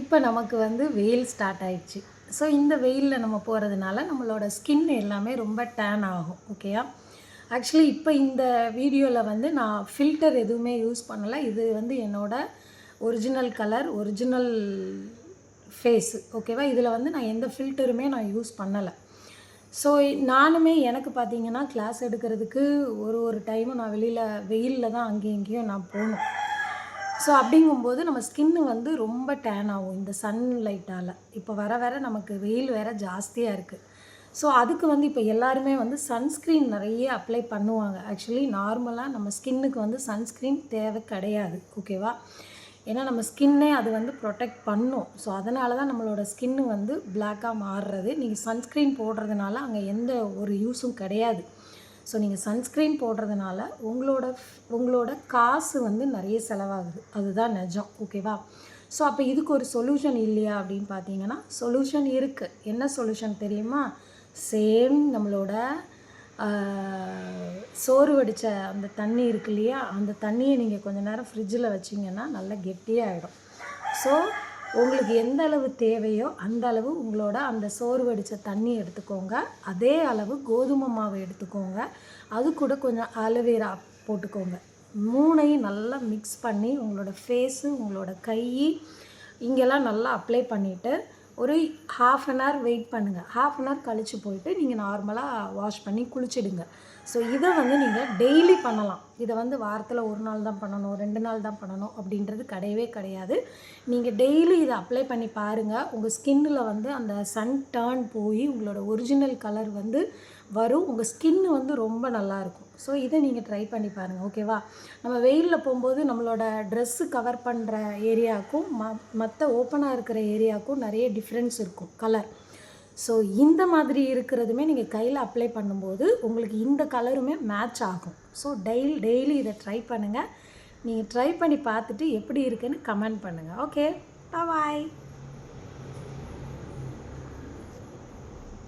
இப்போ நமக்கு வந்து வெயில் ஸ்டார்ட் ஆயிடுச்சு. ஸோ இந்த வெயிலில் நம்ம போகிறதுனால நம்மளோட ஸ்கின் எல்லாமே ரொம்ப டேன் ஆகும் ஓகேயா ஆக்சுவலி இப்போ இந்த வீடியோவில் வந்து நான் ஃபில்டர் எதுவுமே யூஸ் பண்ணலை. இது வந்து என்னோடய ஒரிஜினல் கலர் ஒரிஜினல் ஃபேஸு ஓகேவா இதில் வந்து நான் எந்த ஃபில்டருமே நான் யூஸ் பண்ணலை. ஸோ நானுமே எனக்கு பார்த்தீங்கன்னா கிளாஸ் எடுக்கிறதுக்கு ஒரு ஒரு டைமும் நான் வெளியில் வெயிலில் தான் அங்கேயும் இங்கேயும் நான் போகணும். ஸோ அப்படிங்கும்போது நம்ம ஸ்கின்னு வந்து ரொம்ப டேன் ஆகும் இந்த சன்லைட்டால் இப்போ வர வர நமக்கு வெயில் வேற ஜாஸ்தியாக இருக்குது ஸோ அதுக்கு வந்து இப்போ எல்லாருமே வந்து சன்ஸ்க்ரீன் நிறைய அப்ளை பண்ணுவாங்க. ஆக்சுவலி நார்மலாக நம்ம ஸ்கின்னுக்கு வந்து சன்ஸ்க்ரீன் தேவை கிடையாது. ஓகேவா ஏன்னா நம்ம ஸ்கின்னே அது வந்து ப்ரொடெக்ட் பண்ணும். ஸோ அதனால தான் நம்மளோட ஸ்கின்னு வந்து பிளாக்காக மாறுறது. நீங்கள் சன்ஸ்க்ரீன் போடுறதுனால அங்கே எந்த ஒரு யூஸும் கிடையாது. ஸோ நீங்கள் சன்ஸ்க்ரீன் போடுறதுனால உங்களோட உங்களோட காசு வந்து நிறைய செலவாகுது. அதுதான் நிஜம். ஓகேவா ஸோ அப்போ இதுக்கு ஒரு சொல்யூஷன் இல்லையா அப்படின்னு பார்த்தீங்கன்னா சொல்யூஷன் இருக்குது என்ன சொல்யூஷன் தெரியுமா? சேம் நம்மளோட சோறு வடித்த அந்த தண்ணி இருக்கு இல்லையா? அந்த தண்ணியை நீங்கள் கொஞ்ச நேரம் ஃப்ரிட்ஜில் வச்சிங்கன்னா நல்லா கெட்டியாகிடும் ஸோ உங்களுக்கு எந்த அளவு தேவையோ அந்த அளவு உங்களோட அந்த சோறு வடித்த தண்ணி எடுத்துக்கோங்க. அதே அளவு கோதுமை மாவு எடுத்துக்கோங்க. அது கூட கொஞ்சம் அலோவேரா போட்டுக்கோங்க. மூணையும் நல்லா மிக்ஸ் பண்ணி உங்களோட ஃபேஸு உங்களோட கை இங்கெல்லாம் நல்லா அப்ளை பண்ணிவிட்டு ஒரு ஹாஃப் அன் ஹவர் வெயிட் பண்ணுங்கள் ஹாஃப் அன் ஹவர் கழித்து போயிட்டு நீங்கள் நார்மலாக வாஷ் பண்ணி குளிச்சிடுங்க. ஸோ இதை வந்து நீங்கள் டெய்லி பண்ணலாம். இதை வந்து வாரத்தில் ஒரு நாள் தான் பண்ணணும் ரெண்டு நாள் தான் பண்ணணும் அப்படின்றது கிடையவே கிடையாது. நீங்கள் டெய்லி இதை அப்ளை பண்ணி பாருங்கள் உங்கள் ஸ்கின்னில் வந்து அந்த சன் டேர்ன் போய் உங்களோட ஒரிஜினல் கலர் வந்து வரும். உங்கள் ஸ்கின்னு வந்து ரொம்ப நல்லாயிருக்கும் ஸோ இதை நீங்கள் ட்ரை பண்ணி பாருங்கள் ஓகேவா நம்ம வெயிலில் போகும்போது நம்மளோட ட்ரெஸ்ஸு கவர் பண்ணுற ஏரியாவுக்கும் ம மற்ற ஓப்பனாக இருக்கிற ஏரியாவுக்கும் நிறைய டிஃப்ரென்ஸ் இருக்கும். கலர் ஸோ இந்த மாதிரி இருக்கிறதுமே நீங்கள் கையில் அப்ளை பண்ணும்போது உங்களுக்கு இந்த கலருமே மேட்ச் ஆகும். ஸோ டெய்லி டெய்லி இதை ட்ரை பண்ணுங்கள் நீங்கள் ட்ரை பண்ணி பார்த்துட்டு எப்படி இருக்குன்னு கமெண்ட் பண்ணுங்கள் ஓகே பாய்